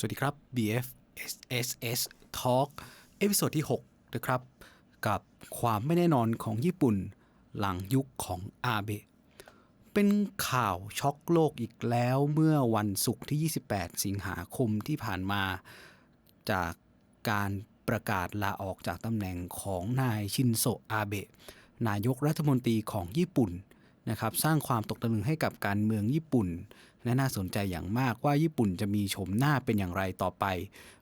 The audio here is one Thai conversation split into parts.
สวัสดีครับ BF SSS Talk เอพิโซดที่ 6 นะครับ กับความไม่แน่นอนของญี่ปุ่น หลังยุคของอาเบะเป็นข่าวช็อกโลกอีกแล้วเมื่อวันศุกร์ที่ 28 สิงหาคมที่ผ่านมา จากการประกาศลาออกจากตำแหน่งของนายชินโซอาเบะนายกรัฐมนตรีของญี่ปุ่นนะครับ สร้างความตกตะลึงให้กับการเมืองญี่ปุ่น และน่าสนใจอย่างมากว่าญี่ปุ่นจะมีโฉมหน้าเป็นอย่างไรต่อไป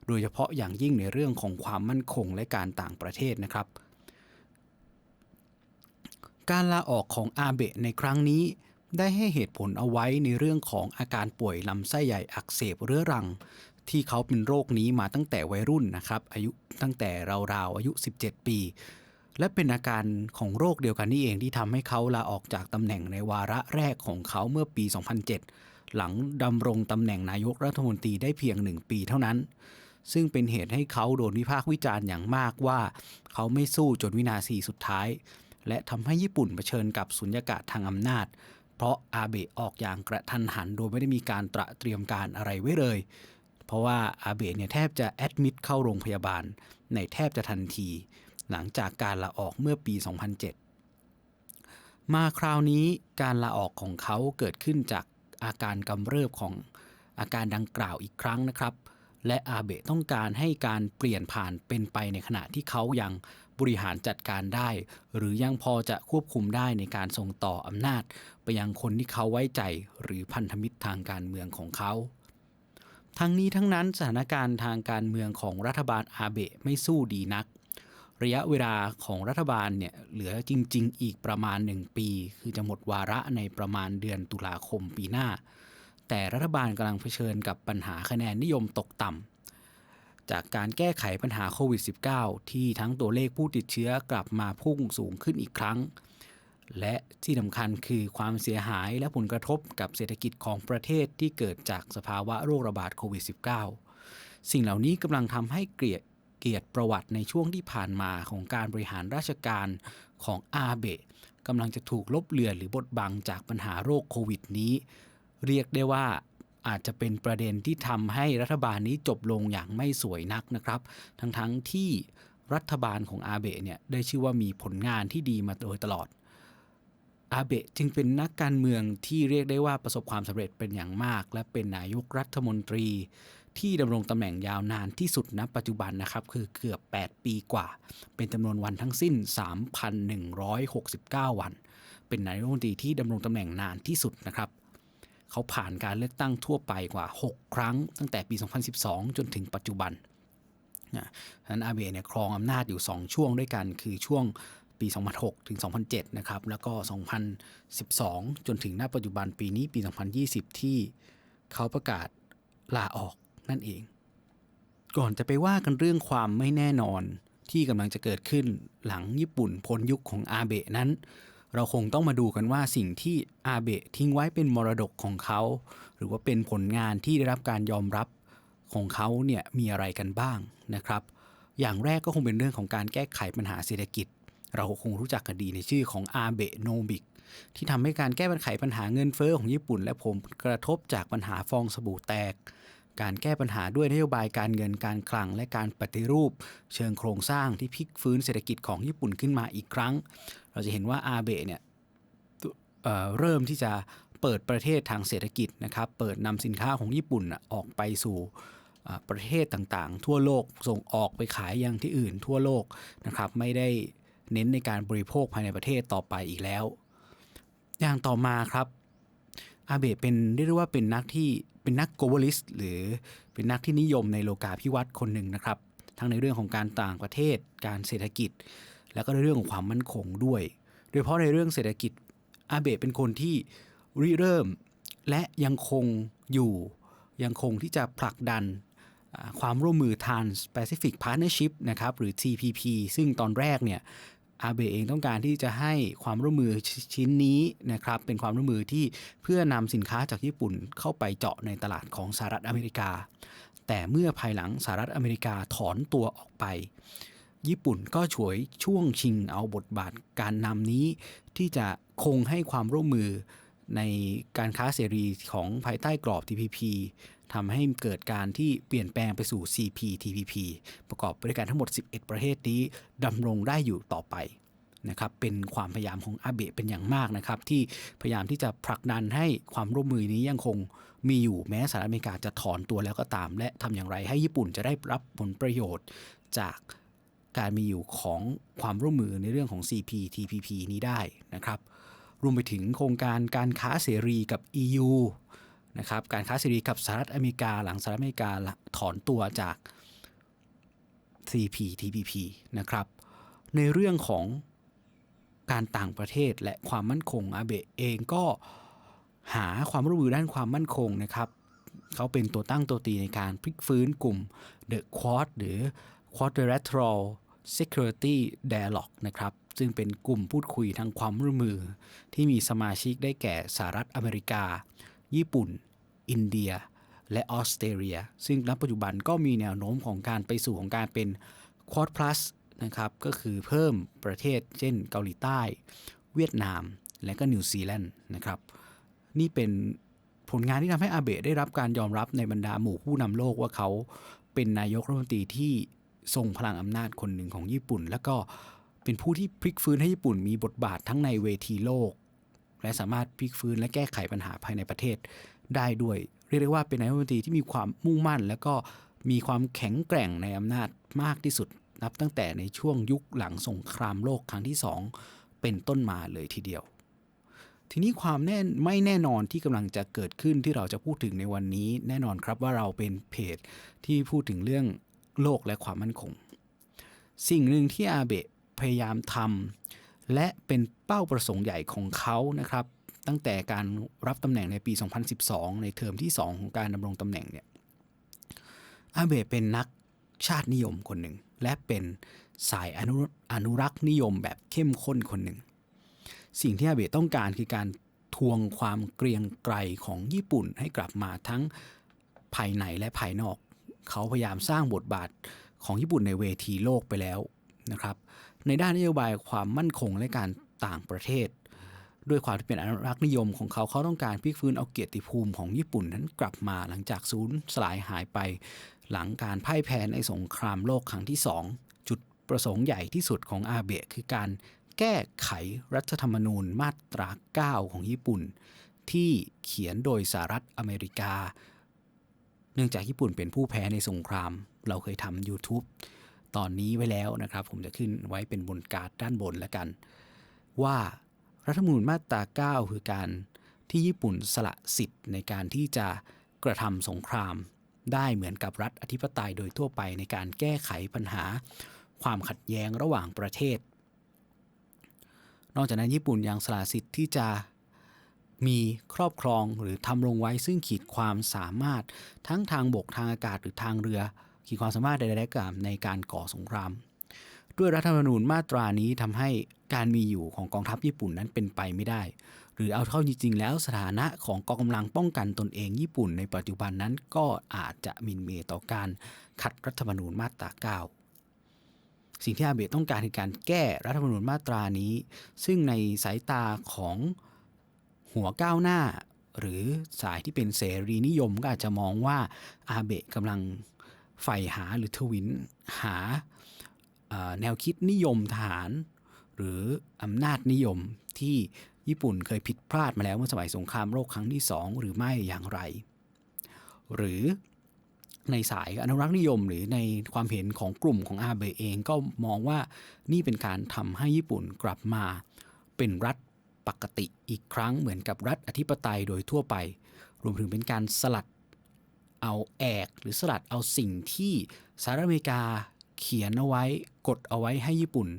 โดยเฉพาะอย่างยิ่งในเรื่องของความมั่นคงและการต่างประเทศนะครับ การลาออกของอาเบะในครั้งนี้ ได้ให้เหตุผลเอาไว้ในเรื่องของอาการป่วยลำไส้ใหญ่อักเสบเรื้อรัง ที่เขาเป็นโรคนี้มาตั้งแต่วัยรุ่นนะครับ อายุตั้งแต่ราวๆอายุ 17 ปีและเป็นอาการของโรคเดียวกันนี่เองที่ทำให้เขาลาออกจากตำแหน่งในวาระแรกของเขาเมื่อปี 2007 หลังดำรงตำแหน่งนายกรัฐมนตรีได้เพียงหนึ่งปีเท่านั้น ซึ่งเป็นเหตุให้เขาโดนวิพากษ์วิจารณ์อย่างมากว่า เขาไม่สู้จนวินาทีสุดท้าย และทำให้ญี่ปุ่นเผชิญกับสุญญากาศทางอำนาจ เพราะอาเบะออกอย่างกระทันหันโดยไม่ได้มีการตระเตรียมการอะไรไว้เลย เพราะว่าอาเบะเนี่ยแทบจะแอดมิดเข้าโรงพยาบาล ในแทบจะทันที หลังจากการลาออกเมื่อปี 2007มาคราวนี้การลาออกของเขาเกิดขึ้นจาก อาการกำเริบของอาการดังกล่าวอีกครั้งนะครับ และอาเบะต้องการให้การเปลี่ยนผ่านเป็นไปในขณะที่เขายังบริหารจัดการได้ หรือยังพอจะควบคุมได้ในการส่งต่ออำนาจ ไปยังคนที่เขาไว้ใจหรือพันธมิตรทางการเมืองของเขาทั้งนี้ทั้งนั้นสถานการณ์ทางการเมืองของรัฐบาลอาเบะไม่สู้ดีนัก ระยะเวลาของรัฐบาลเนี่ยเหลือจริง ๆ อีกประมาณ 1 ปี คือจะหมดวาระในประมาณเดือนตุลาคมปีหน้า แต่รัฐบาลกำลังเผชิญกับปัญหาคะแนนนิยมตกต่ำจากการแก้ไขปัญหาโควิด -19 ที่ทั้งตัวเลขผู้ติดเชื้อกลับมาพุ่งสูงขึ้นอีกครั้ง และที่สำคัญคือความเสียหายและผลกระทบกับเศรษฐกิจของประเทศที่เกิดจากสภาวะโรคระบาดโควิด -19 สิ่งเหล่านี้กำลังทำให้เกลียด เกียรติประวัติในช่วงที่ผ่านมาของการบริหารราชการของอาเบะกำลังจะถูกลบเลือนหรือบดบังจากปัญหาโรคโควิดนี้ เรียกได้ว่าอาจจะเป็นประเด็นที่ทำให้รัฐบาลนี้จบลงอย่างไม่สวยนักนะครับ ทั้งๆทที่รัฐบาลของอาเบะเนี่ยได้ชื่อว่ามีผลงานที่ดีมาโดยตลอด อาเบะจึงเป็นนักการเมืองที่เรียกได้ว่าประสบความสำเร็จเป็นอย่างมาก และเป็นนายกรัฐมนตรี ที่ดำรงตำแหน่งยาวนานที่สุดณปัจจุบันนะครับคือเกือบ 8 ปีกว่า เป็นจำนวนวันทั้งสิ้น 3,169 วัน เป็นนายกรัฐมนตรีที่ดำรงตำแหน่งนานที่สุดนะครับเขาผ่านการเลือกตั้งทั่วไปกว่า 6 ครั้ง ตั้งแต่ปี 2012 จนถึงปัจจุบันนะฉะนั้นอาเบะเนี่ยครองอำนาจอยู่ 2 ช่วงด้วยกัน คือช่วงปี 2006 ถึง 2007 นะครับ แล้วก็ 2012 จนถึงณปัจจุบันปีนี้ปี 2020 ที่เขาประกาศลาออก นั่นเอง ก่อนจะไปว่ากันเรื่องความไม่แน่นอนที่กำลังจะเกิดขึ้นหลังญี่ปุ่นพ้นยุคของอาเบะนั้น เราคงต้องมาดูกันว่าสิ่งที่อาเบะทิ้งไว้เป็นมรดกของเขา หรือว่าเป็นผลงานที่ได้รับการยอมรับของเขาเนี่ยมีอะไรกันบ้างนะครับ อย่างแรกก็คงเป็นเรื่องของการแก้ไขปัญหาเศรษฐกิจ เราคงรู้จักกันดีในชื่อของอาเบะโนบิกที่ทำให้การแก้ปัญหาปัญหาเงินเฟอ้อของญี่ปุ่น และผมกระทบจากปัญหาฟองสบู่แตก การแก้ปัญหาด้วยนโยบายการเงินการคลัง และการปฏิรูป เชิงโครงสร้างที่พลิกฟื้นเศรษฐกิจของญี่ปุ่นขึ้นมาอีกครั้ง เราจะเห็นว่าอาเบะเนี่ยเเริ่มที่จะเปิดประเทศทางเศรษฐกิจนะครับเปิดนำสินค้าของญี่ปุ่นออกไปสู่ประเทศต่างๆ ทั่วโลกส่งออกไปขายยังที่อื่นทั่วโลกนะครับไม่ได้เน้นในการบริโภคภายในประเทศต่อไปอีกแล้ว อย่างต่อมาครับอาเบะเป็นเรียกว่าเป็นนักที่ เป็นนักโกลบอลิสต์หรือเป็นนักที่นิยมในโลกาภิวัตน์คนหนึ่งนะครับ ทั้งในเรื่องของการต่างประเทศ การเศรษฐกิจ แล้วก็ในเรื่องของความมั่นคงด้วย โดยเฉพาะในเรื่องเศรษฐกิจอาเบะเป็นคนที่ริเริ่มและยังคงอยู่ยังคงที่จะผลักดันความร่วมมือ Trans-Pacific Partnership นะครับหรือ TPP ซึ่งตอนแรกเนี่ย อาเบะเองต้องการที่จะให้ความร่วมมือชิ้นนี้นะครับเป็นความร่วมมือที่เพื่อนำสินค้าจากญี่ปุ่นเข้าไปเจาะในตลาดของสหรัฐอเมริกา แต่เมื่อภายหลังสหรัฐอเมริกาถอนตัวออกไป ญี่ปุ่นก็ฉวยช่วงชิงเอาบทบาทการนำนี้ ที่จะคงให้ความร่วมมือในการค้าเสรีของภายใต้กรอบ TPP ทำให้เกิดการที่เปลี่ยนแปลงไปสู่ CPTPP ประกอบไปด้วยกันทั้งหมด 11 ประเทศนี้ดำรงได้อยู่ต่อไปนะครับเป็นความพยายามของอาเบะเป็นอย่างมากนะครับที่พยายามที่จะผลักดันให้ความร่วมมือนี้ยังคงมีอยู่แม้สหรัฐอเมริกาจะถอนตัวแล้วก็ตาม และทำอย่างไรให้ญี่ปุ่นจะได้รับผลประโยชน์จากการมีอยู่ของความร่วมมือในเรื่องของ CPTPP นี้ได้นะครับรวมไปถึงโครงการการค้าเสรีกับ EU นะครับการค้าเสรีกับสหรัฐอเมริกา หลังสหรัฐอเมริกาถอนตัวจาก CPTPP นะครับ ในเรื่องของการต่างประเทศและความมั่นคงอาเบะเองก็หาความร่วมมือด้านความมั่นคงนะครับ เขาเป็นตัวตั้งตัวตีในการพลิกฟื้นกลุ่ม The Quad หรือ Quadrilateral Security Dialogue นะครับซึ่งเป็นกลุ่มพูดคุยทางความร่วมมือ ที่มีสมาชิกได้แก่สหรัฐอเมริกา ญี่ปุ่น อินเดีย และออสเตรเลีย ซึ่งณปัจจุบันก็มีแนวโน้มของการไปสู่ของการเป็น Quad Plus นะครับก็คือเพิ่มประเทศเช่นเกาหลีใต้ เวียดนาม และก็นิวซีแลนด์นะครับนี่เป็นผลงานที่ทำให้อาเบะได้รับการยอมรับในบรรดาหมู่ผู้นำโลกว่าเขาเป็นนายกรัฐมนตรีที่ทรงพลังอำนาจคนหนึ่งของญี่ปุ่น แล้วก็เป็นผู้ที่พลิกฟื้นให้ญี่ปุ่นมีบทบาททั้งในเวทีโลก และสามารถพลิกฟื้นและแก้ไขปัญหาภายในประเทศ ได้ด้วย เรียกได้ว่าเป็นนายกรัฐมนตรีที่มีความมุ่งมั่น แล้วก็มีความแข็งแกร่งในอำนาจมากที่สุด นับตั้งแต่ในช่วงยุคหลังสงครามโลกครั้งที่สองเป็นต้นมาเลยทีเดียว ทีนี้ความแน่ไม่แน่นอนที่กำลังจะเกิดขึ้นที่เราจะพูดถึงในวันนี้ แน่นอนครับว่าเราเป็นเพจที่พูดถึงเรื่องโลกและความมั่นคง สิ่งหนึ่งที่อาเบะพยายามทำและเป็นเป้าประสงค์ใหญ่ของเขานะครับ ตั้งแต่การรับตำแหน่งในปี 2012 ในเทอมที่ 2 ของการดำรงตำแหน่งเนี่ยอาเบะเป็นนักชาตินิยมคนหนึ่ง และเป็นสายอนุอนุรักษ์นิยมแบบเข้มข้นคนหนึ่ง สิ่งที่อาเบะต้องการคือการทวงความเกรียงไกรของญี่ปุ่นให้กลับมาทั้งภายในและภายนอก เขาพยายามสร้างบทบาทของญี่ปุ่นในเวทีโลกไปแล้วนะครับ ในด้านนโยบายความมั่นคงและการต่างประเทศ ด้วยความที่เป็นอนุรักษ์นิยมของเขาเขาต้องการพลิกฟื้นเอาเกียรติภูมิของญี่ปุ่นนั้นกลับมาหลังจากสูญสลายหายไป หลังการพ่ายแพ้ในสงครามโลกครั้งที่สองจุดประสงค์ใหญ่ที่สุดของอาเบะคือการแก้ไขรัฐธรรมนูญมาตรา 9 ของญี่ปุ่น ที่เขียนโดยสหรัฐอเมริกา เนื่องจากญี่ปุ่นเป็นผู้แพ้ในสงคราม เราเคยทำ YouTube ตอนนี้ไว้แล้วนะครับ ผมจะขึ้นไว้เป็นบนการ์ดด้านบนแล้วกัน ว่า รัฐธรรมนูญมาตรา 9 คือการที่ญี่ปุ่นสละสิทธิ์ในการที่จะกระทำสงคราม ได้เหมือนกับรัฐอธิปไตยโดยทั่วไปในการแก้ไขปัญหาความขัดแย้งระหว่างประเทศ นอกจากนั้นญี่ปุ่นยังสละสิทธิ์ที่จะมีครอบครองหรือทำลงไว้ซึ่งขีดความสามารถทั้งทางบกทางอากาศหรือทางเรือขีดความสามารถใดๆก็ตามในการก่อสงคราม ด้วยรัฐธรรมนูญมาตรานี้ทำให้การมีอยู่ของกองทัพญี่ปุ่นนั้นเป็นไปไม่ได้ หรือเอาเข้าจริงๆ แล้วสถานะของกองกำลังป้องกันตนเองญี่ปุ่นในปัจจุบันนั้นก็อาจจะมินเมต่อการขัดรัฐธรรมนูญมาตรา 9สิ่งที่อาเบะต้องการคือการแก้รัฐธรรมนูญมาตรานี้ ซึ่งในสายตาของหัวก้าวหน้า หรือสายที่เป็นเสรีนิยมก็อาจจะมองว่าอาเบะกำลังใฝ่หาหรือทวินหา แนวคิดนิยมทหาร หรืออำนาจนิยมที่ญี่ปุ่นเคยผิดพลาดมาแล้วเมื่อสมัยสงครามโลกครั้งที่สองหรือไม่อย่างไร หรือในสายอนุรักษ์นิยม หรือในความเห็นของกลุ่มของอาเบะเองก็มองว่านี่เป็นการทำให้ญี่ปุ่นกลับมาเป็นรัฐปกติอีกครั้งเหมือนกับรัฐอธิปไตยโดยทั่วไป รวมถึงเป็นการสลัดเอาแอก หรือสลัดเอาสิ่งที่สหรัฐอเมริกาเขียนเอาไว้ กดเอาไว้ให้ญี่ปุ่น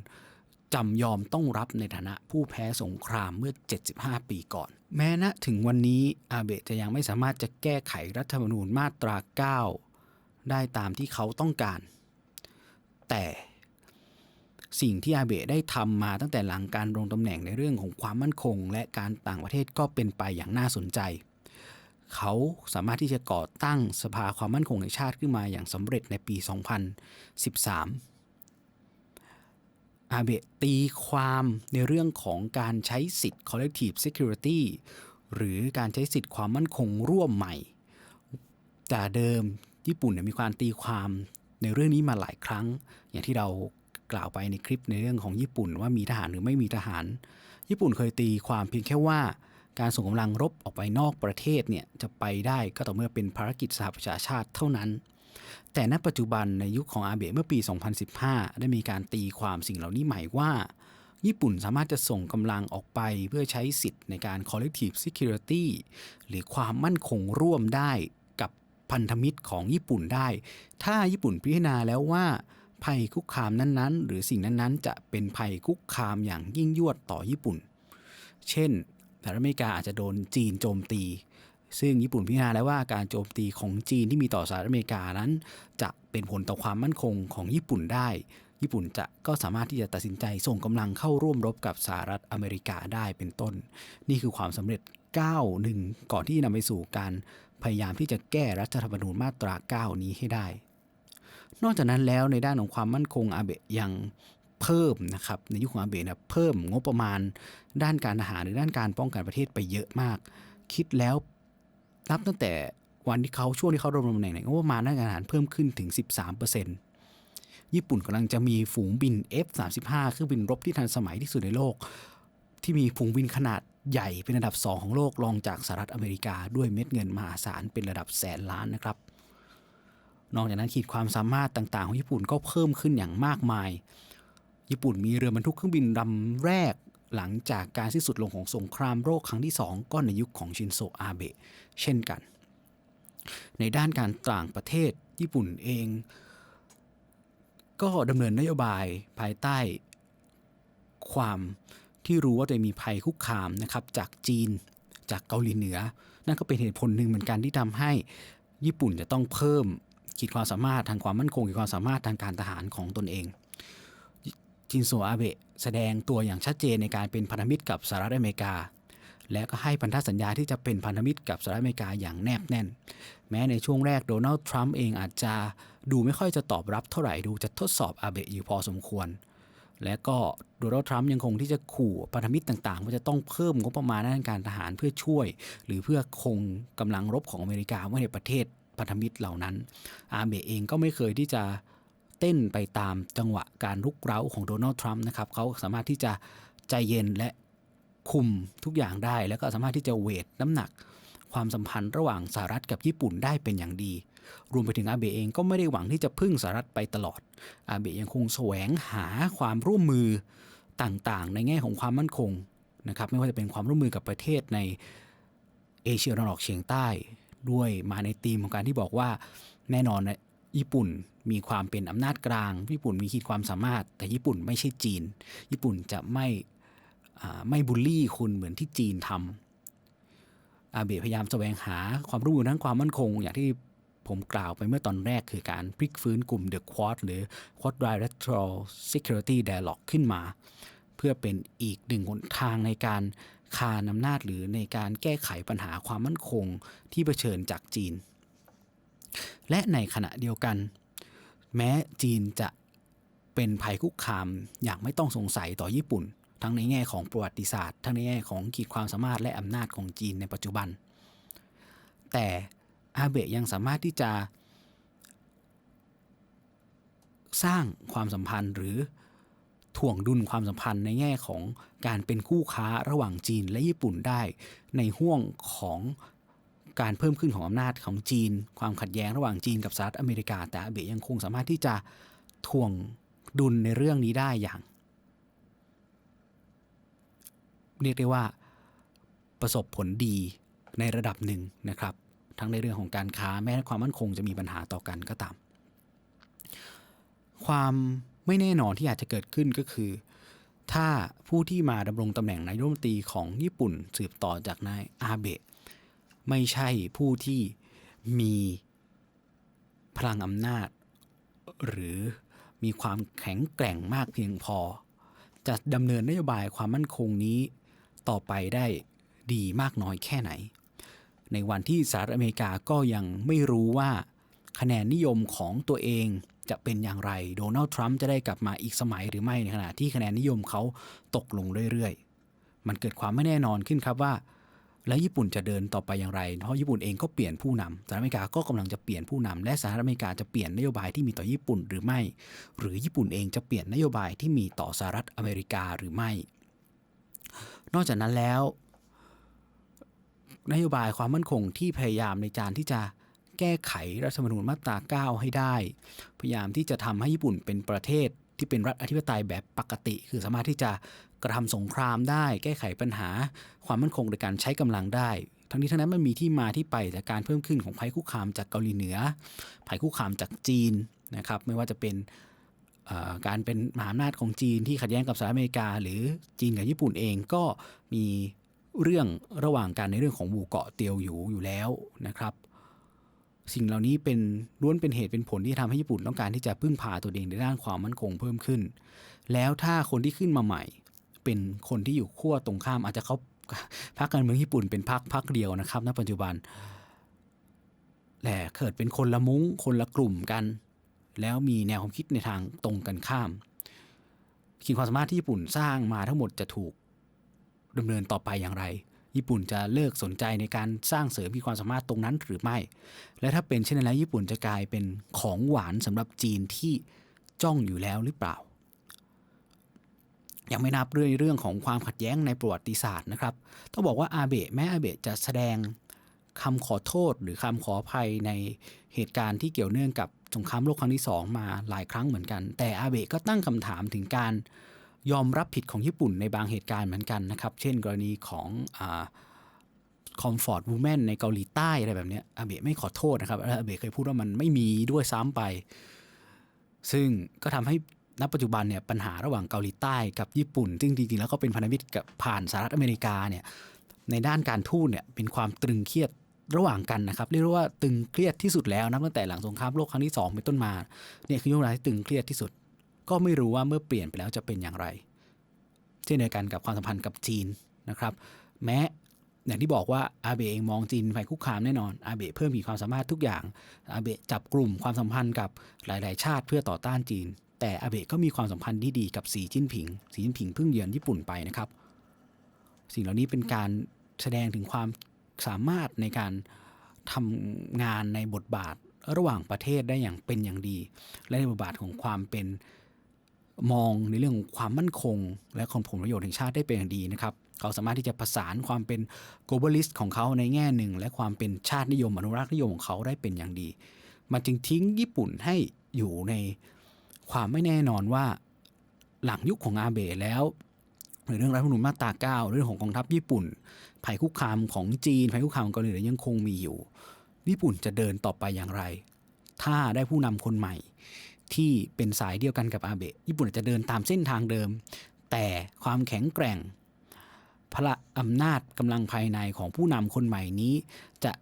จำยอมต้องรับในฐานะผู้แพ้สงครามเมื่อ 75 ปีก่อน แม้ณถึงวันนี้อาเบะจะยังไม่สามารถจะแก้ไขรัฐธรรมนูญมาตรา 9 ได้ตามที่เขาต้องการ แต่สิ่งที่อาเบะได้ทำมาตั้งแต่หลังการลงตำแหน่งในเรื่องของความมั่นคง และการต่างประเทศก็เป็นไปอย่างน่าสนใจ เขาสามารถที่จะก่อตั้งสภาความมั่นคงแห่งชาติขึ้นมาอย่างสำเร็จในปี 2013 อาเบะตีความในเรื่องของการใช้สิทธิ์ collective security หรือการใช้สิทธิ์ความมั่นคงร่วมใหม่ แต่เดิมญี่ปุ่นมีความตีความในเรื่องนี้มาหลายครั้ง อย่างที่เรากล่าวไปในคลิปในเรื่องของญี่ปุ่นว่ามีทหารหรือไม่มีทหาร ญี่ปุ่นเคยตีความเพียงแค่ว่า การส่งกำลังรบออกไปนอกประเทศเนี่ยจะไปได้ก็ต่อเมื่อเป็นภารกิจสหประชาชาติเท่านั้น แต่ณปัจจุบันในยุคของอาเบะเมื่อปี 2015 ได้มีการตีความสิ่งเหล่านี้ใหม่ว่า ญี่ปุ่นสามารถจะส่งกำลังออกไปเพื่อใช้สิทธิ์ในการ collective security หรือความมั่นคงร่วมได้กับพันธมิตรของญี่ปุ่นได้ ถ้าญี่ปุ่นพิจารณาแล้วว่า ภัยคุกคามนั้นๆ หรือสิ่งนั้นๆ จะเป็นภัยคุกคามอย่างยิ่งยวดต่อญี่ปุ่น เช่นสหรัฐอเมริกาอาจจะโดนจีนโจมตี ซึ่งญี่ปุ่นพิจารณาแล้วว่าการโจมตีของจีนที่มีต่อสหรัฐอเมริกานั้น จะเป็นผลต่อความมั่นคงของญี่ปุ่นได้ ญี่ปุ่นจะก็สามารถที่จะตัดสินใจส่งกำลังเข้าร่วมรบกับสหรัฐอเมริกาได้เป็นต้น นี่คือความสำเร็จก้าวหนึ่งก่อนที่จะนำไปสู่การพยายามที่จะแก้รัฐธรรมนูญมาตรา 9 นี้ให้ได้ นอกจากนั้นแล้วในด้านของความมั่นคงอาเบะยังเพิ่มนะครับในยุคของอาเบะเนี่ยเพิ่มงบประมาณ ด้านการทหารหรือด้านการป้องกันประเทศไปเยอะมาก คิดแล้ว นับตั้งแต่วันที่เขาช่วงที่เขาดำรงตำแหน่งงบประมาณด้านการทหารเพิ่มขึ้นถึง 13%ญี่ปุ่นกำลังจะมีฝูงบิน F-35 เครื่องบินรบที่ทันสมัยที่สุดในโลก ที่มีฝูงบินขนาดใหญ่เป็นอันดับ 2 ของโลกรองจากสหรัฐอเมริกาด้วยเม็ดเงินมหาศาลเป็นระดับแสนล้านนะครับ นอกจากนั้นขีดความสามารถต่างๆ ของญี่ปุ่นก็เพิ่มขึ้นอย่างมากมาย ญี่ปุ่นมีเรือบรรทุกเครื่องบินลำแรก หลังจากการสิ้นสุดลงของสงครามโลกครั้งที่ 2 ก็ในยุคของชินโซอาเบะเช่นกัน ในด้านการต่างประเทศญี่ปุ่นเอง ก็ดำเนินนโยบายภายใต้ความที่รู้ว่าตัวเองมีภัยคุกคามนะครับจากจีนจากเกาหลีเหนือ นั่นก็เป็นเหตุผลหนึ่งเหมือนกันที่ทำให้ญี่ปุ่นจะต้องเพิ่มขีดความสามารถทางความมั่นคงขีดความสามารถทางการทหารของตนเอง จินโซอาเบะแสดงตัวอย่างชัดเจนในการเป็นพันธมิตรกับสหรัฐอเมริกา และก็ให้พันธสัญญาที่จะเป็นพันธมิตรกับสหรัฐอเมริกาอย่างแนบแน่น แม้ในช่วงแรกโดนัลด์ทรัมป์เองอาจจะดูไม่ค่อยจะตอบรับเท่าไหร่ดูจะทดสอบอาเบะอยู่พอสมควร และก็โดนัลด์ทรัมป์ยังคงที่จะขู่พันธมิตรต่างๆว่าจะต้องเพิ่มงบประมาณด้านการทหารเพื่อช่วย หรือเพื่อคงกำลังรบของอเมริกาไว้ในประเทศพันธมิตรเหล่านั้น อาเบะเองก็ไม่เคยที่จะ เต้นไปตามจังหวะการลุกเร้าของโดนัลด์ทรัมป์นะครับเขาสามารถที่จะใจเย็นและคุมทุกอย่างได้ แล้วก็สามารถที่จะเวทน้ำหนัก ความสัมพันธ์ระหว่างสหรัฐกับญี่ปุ่นได้เป็นอย่างดี รวมไปถึงอาเบะเองก็ไม่ได้หวังที่จะพึ่งสหรัฐไปตลอด อาเบะยังคงแสวงหาความร่วมมือต่างๆ ในแง่ของความมั่นคงนะครับไม่ว่าจะเป็นความร่วมมือกับประเทศในเอเชียตะวันออกเฉียงใต้ ด้วยมาในธีมของการที่บอกว่าแน่นอนนะ ญี่ปุ่นมีความเป็นอำนาจกลาง ญี่ปุ่นมีขีดความสามารถ แต่ญี่ปุ่นไม่ใช่จีน ญี่ปุ่นจะไม่ไม่บูลลี่คุณเหมือนที่จีนทำอาเบะพยายามแสวงหาความร่วมมือทั้งความมั่นคง อย่างที่ผมกล่าวไปเมื่อตอนแรกคือการพลิกฟื้นกลุ่ม The Quad หรือ Quadrilateral Security Dialogue ขึ้นมา เพื่อเป็นอีกหนึ่งหนทางในการคานอำนาจหรือในการแก้ไขปัญหาความมั่นคงที่เผชิญจากจีน และในขณะเดียวกัน แม้จีนจะเป็นภัยคุกคามอย่างไม่ต้องสงสัยต่อญี่ปุ่น ทั้งในแง่ของประวัติศาสตร์ ทั้งในแง่ของขีดความสามารถและอำนาจของจีนในปัจจุบัน แต่อาเบะยังสามารถที่จะสร้างความสัมพันธ์หรือถ่วงดุลความสัมพันธ์ในแง่ของการเป็นคู่ค้าระหว่างจีนและญี่ปุ่นได้ ในห่วงของ การเพิ่มขึ้นของอำนาจของจีน ความขัดแย้งระหว่างจีนกับสหรัฐอเมริกา แต่อาเบะยังคงสามารถที่จะถ่วงดุลในเรื่องนี้ได้อย่าง เรียกได้ว่าประสบผลดีในระดับหนึ่งนะครับ ทั้งในเรื่องของการค้าแม้ความมั่นคงจะมีปัญหาต่อกันก็ตาม ความไม่แน่นอนที่อาจจะเกิดขึ้นก็คือ ถ้าผู้ที่มาดำรงตำแหน่งนายรัฐมนตรีของญี่ปุ่นสืบต่อจากนายอาเบะ ไม่ใช่ผู้ที่มีพลังอำนาจ หรือมีความแข็งแกร่งมากเพียงพอ จะดำเนินนโยบายความมั่นคงนี้ต่อไปได้ดีมากน้อยแค่ไหน ในวันที่สหรัฐอเมริกาก็ยังไม่รู้ว่าคะแนนนิยมของตัวเองจะเป็นอย่างไรโดนัลด์ทรัมป์จะได้กลับมาอีกสมัยหรือไม่ในขณะที่คะแนนนิยมเขาตกลงเรื่อยๆ มันเกิดความไม่แน่นอนขึ้นครับว่า แล้วญี่ปุ่นจะเดินต่อไปอย่างไร เพราะญี่ปุ่นเองก็เปลี่ยนผู้นำสหรัฐอเมริกาก็กำลังจะเปลี่ยนผู้นำและสหรัฐอเมริกาจะเปลี่ยนนโยบายที่มีต่อญี่ปุ่นหรือไม่ หรือญี่ปุ่นเองจะเปลี่ยนนโยบายที่มีต่อสหรัฐอเมริกาหรือไม่ นอกจากนั้นแล้ว นโยบายความมั่นคงที่พยายามในการที่จะแก้ไขรัฐธรรมนูญมาตรา 9 ให้ได้ พยายามที่จะทำให้ญี่ปุ่นเป็นประเทศที่เป็นรัฐอธิปไตยแบบปกติ คือสามารถที่จะ กระทำสงครามได้ แก้ไขปัญหา ความมั่นคงโดยการใช้กำลังได้ ทั้งนี้ทั้งนั้นมันมีที่มาที่ไปจากการเพิ่มขึ้นของภัยคุกคามจากเกาหลีเหนือ ภัยคุกคามจากจีนนะครับไม่ว่าจะเป็นการเป็นมหาอำนาจของจีนที่ขัดแย้งกับสหรัฐอเมริกา หรือจีนกับญี่ปุ่นเองก็มีเรื่องระหว่างกันในเรื่องของหมู่เกาะเตียวหยูอยู่แล้วนะครับ สิ่งเหล่านี้เป็นล้วนเป็นเหตุเป็นผลที่ทำให้ญี่ปุ่นต้องการที่จะพึ่งพาตัวเองในด้านความมั่นคงเพิ่มขึ้น แล้วถ้าคนที่ขึ้นมาใหม่ เป็นคนที่อยู่ขั้วตรงข้าม อาจจะเขาพรรคการเมืองญี่ปุ่นเป็นพรรคพรรคเดียวนะครับณปัจจุบันแต่เกิดเป็นคนละมุ้งคนละกลุ่มกัน แล้วมีแนวความคิดในทางตรงกันข้ามขีดความสามารถที่ญี่ปุ่นสร้างมาทั้งหมดจะถูกดำเนินต่อไปอย่างไร ญี่ปุ่นจะเลิกสนใจในการสร้างเสริมขีดความสามารถตรงนั้นหรือไม่ และถ้าเป็นเช่นนั้นแล้วญี่ปุ่นจะกลายเป็นของหวานสำหรับจีนที่จ้องอยู่แล้วหรือเปล่า ยังไม่นับเรื่องเรื่องของความขัดแย้งในประวัติศาสตร์นะครับ ต้องบอกว่าอาเบะแม้อาเบะจะแสดงคำขอโทษหรือคำขออภัยในเหตุการณ์ที่เกี่ยวเนื่องกับสงครามโลกครั้งที่สองมาหลายครั้งเหมือนกัน แต่อาเบะก็ตั้งคำถามถึงการยอมรับผิดของญี่ปุ่นในบางเหตุการณ์เหมือนกันนะครับ เช่นกรณีของคอมฟอร์ตวูแมนในเกาหลีใต้อะไรแบบนี้อาเบะไม่ขอโทษนะครับและอาเบะเคยพูดว่ามันไม่มีด้วยซ้ำไป ซึ่งก็ทำให้ ณปัจจุบันเนี่ยปัญหาระหว่างเกาหลีใต้กับญี่ปุ่น ซึ่งจริงๆแล้วก็เป็นพันธมิตรกับผ่านสหรัฐอเมริกาเนี่ยในด้านการทูตเนี่ยเป็นความตรึงเครียดระหว่างกันนะครับเรียกว่าตึงเครียดที่สุดแล้วนับตั้งแต่หลังสงครามโลกครั้งที่สองเป็นต้นมาเนี่ยคือช่วงเวลาที่ตึงเครียดที่สุด ก็ไม่รู้ว่าเมื่อเปลี่ยนไปแล้วจะเป็นอย่างไร เช่นเดียวกันกับความสัมพันธ์กับจีนนะครับ แม้อย่างที่บอกว่าอาเบะเองมองจีนภัยคุกคามแน่นอนอาเบะเพิ่มขีดความสามารถทุกอย่างอาเบะจับกลุ่มความสัมพันธ์กับหลาย ๆ ชาติเพื่อต่อต้านจีน แต่อาเบะก็มีความสัมพันธ์ที่ดีกับสีจิ้นผิง สีจิ้นผิงเพิ่งเยือนญี่ปุ่นไปนะครับ สิ่งเหล่านี้เป็นการแสดงถึงความสามารถในการทำงานในบทบาทระหว่างประเทศได้อย่างเป็นอย่างดี และในบทบาทของความเป็นมองในเรื่องของความมั่นคง และของผลประโยชน์แห่งชาติได้เป็นอย่างดีนะครับ เขาสามารถที่จะผสานความเป็น globalist ของเขาในแง่หนึ่ง และความเป็นชาตินิยมอนุรักษ์นิยมของเขาได้เป็นอย่างดี มันจึงทิ้งญี่ปุ่นให้อยู่ใน ความไม่แน่นอนว่าหลังยุคของอาเบะแล้วหรือเรื่องรัฐธรรมนูญมาตรา 9 เรื่องของกองทัพญี่ปุ่น ภัยคุกคามของจีน ภัยคุกคามของเกาหลีเหนือยังคงมีอยู่ ญี่ปุ่นจะเดินต่อไปอย่างไร ถ้าได้ผู้นำคนใหม่ ที่เป็นสายเดียวกันกับอาเบะ ญี่ปุ่นอาจจะเดินตามเส้นทางเดิม แต่ความแข็งแกร่ง พละอำนาจกำลังภายในของผู้นำคนใหม่นี้ จะ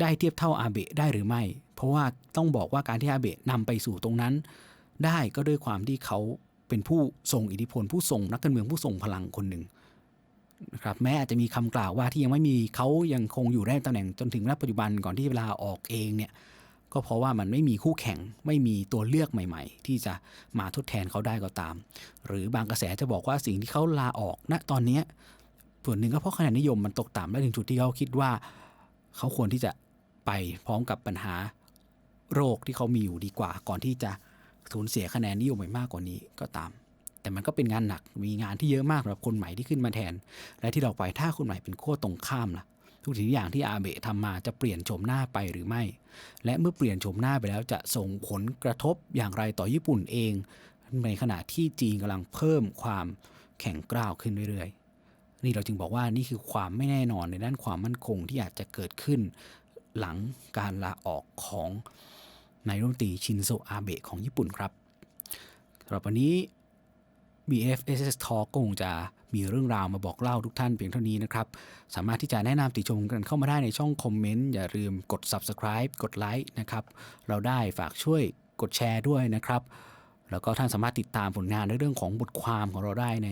ได้เทียบเท่าอาเบะได้หรือไม่ เพราะว่าต้องบอกว่าการที่อาเบะนำไปสู่ตรงนั้น ได้ก็ด้วยความที่เขาเป็นผู้ทรงอิทธิพล ผู้ทรงนักการเมืองผู้ทรงพลังคนหนึ่งนะครับแม้อาจจะมีคำกล่าวว่าที่ยังไม่มีเขายังคงอยู่ได้ตำแหน่งจนถึงณปัจจุบันก่อนที่เวลาออกเองเนี่ยก็เพราะว่ามันไม่มีคู่แข่งไม่มีตัวเลือกใหม่ ๆ ที่จะมาทดแทนเขาได้ก็ตาม หรือบางกระแสจะบอกว่าสิ่งที่เขาลาออกณตอนนี้ส่วนหนึ่งก็เพราะคะแนนนิยมมันตกต่ำและถึงจุดที่เขาคิดว่า เขาควรที่จะไปพร้อมกับปัญหาโรคที่เขามีอยู่ดีกว่า ก่อนที่จะ สูญเสียคะแนนนิยมไปมากกว่านี้ก็ตาม แต่มันก็เป็นงานหนักมีงานที่เยอะมากสำหรับคนใหม่ที่ขึ้นมาแทน และที่เราไปถ้าคนใหม่เป็นขั้วตรงข้ามล่ะทุกสิ่งทุกอย่างที่อาเบะทำมาจะเปลี่ยนโฉมหน้าไปหรือไม่ และเมื่อเปลี่ยนโฉมหน้าไปแล้วจะส่งผลกระทบอย่างไรต่อญี่ปุ่นเอง ในขณะที่จีนกำลังเพิ่มความแข็งกร้าวขึ้นเรื่อยๆ นี่เราจึงบอกว่านี่คือความไม่แน่นอนในด้านความมั่นคงที่อาจจะเกิดขึ้น หลังการลาออกของ นายรัฐมนตรีชินโซอาเบะของญี่ปุ่นครับสำหรับวันนี้ BFSS Talk ก็คงจะมีเรื่องราวมาบอกเล่าทุกท่านเพียงเท่านี้นะครับ สามารถที่จะแนะนำติชมกันเข้ามาได้ในช่องคอมเมนต์ อย่าลืมกด Subscribe กดไลค์นะครับ เราได้ฝากช่วยกดแชร์ด้วยนะครับ แล้วก็ท่านสามารถติดตามผลงานในเรื่องของบทความของเราได้ใน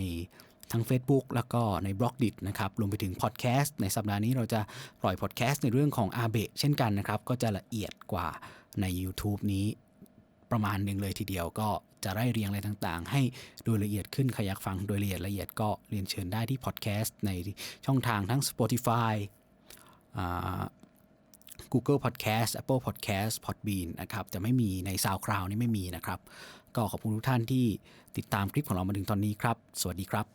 ทั้ง Facebook แล้วก็ในบล็อกดินะครับรวมไปถึงพอดแคสต์ในสัปดาห์นี้เราจะปล่อยพอดแคสต์ในเรื่องของอาเบะเช่นกันนะครับ ก็จะละเอียดกว่า ใน YouTube นี้ประมาณหนึ่งเลยทีเดียวก็จะไล่เรียงอะไรต่างๆ ให้โดยละเอียดขึ้นใครอยากฟังโดยละเอียดละเอียดก็เรียนเชิญได้ที่พอดแคสต์ในช่องทางทั้ง Spotify Google Podcast Apple Podcast Podbean นะครับแต่ไม่มีใน SoundCloud นี่ไม่มีนะครับ ก็ขอบคุณทุกท่านที่ติดตามคลิปของเรามาถึงตอนนี้ครับ สวัสดีครับ